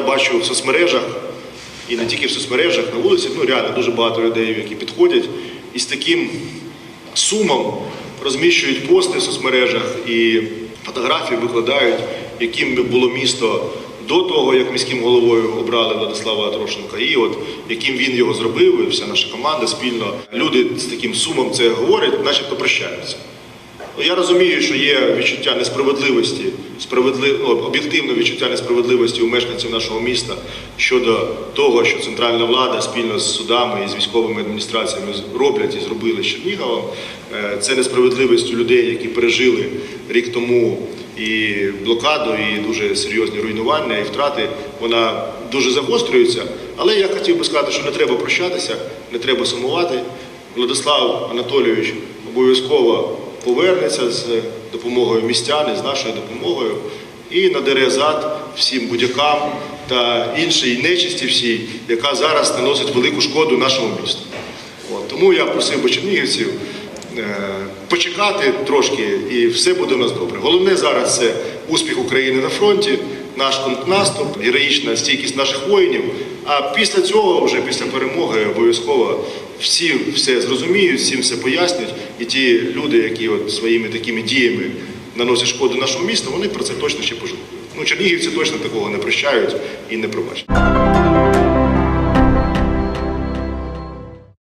бачу в соцмережах, і не тільки в соцмережах, на вулиці, ну реально дуже багато людей, які підходять і з таким сумом розміщують пости в соцмережах і фотографії викладають, яким би було місто до того, як міським головою обрали Владислава Трошенка, і от яким він його зробив, і вся наша команда спільно. Люди з таким сумом це говорять, начебто прощаються. Я розумію, що є відчуття несправедливості, справедлив... об'єктивне відчуття несправедливості у мешканців нашого міста щодо того, що центральна влада спільно з судами і з військовими адміністраціями роблять і зробили з. Е, Це несправедливість у людей, які пережили рік тому і блокаду, і дуже серйозні руйнування і втрати. Вона дуже загострюється. Але я хотів би сказати, що не треба прощатися, не треба сумувати. Владислав Анатолійович обов'язково повернеться з допомогою містян, з нашою допомогою і надере зад всім будякам та іншій нечисті всій, яка зараз наносить велику шкоду нашому місту. От, тому я просив би чернігівців е, почекати трошки, і все буде у нас добре. Головне зараз це успіх України на фронті, наш контрнаступ, героїчна стійкість наших воїнів. А після цього, вже після перемоги, обов'язково всі все зрозуміють, всім все пояснять. І ті люди, які от своїми такими діями наносять шкоду нашому місту, вони про це точно ще пожалкують. Ну, чернігівці точно такого не прощають і не пробачать.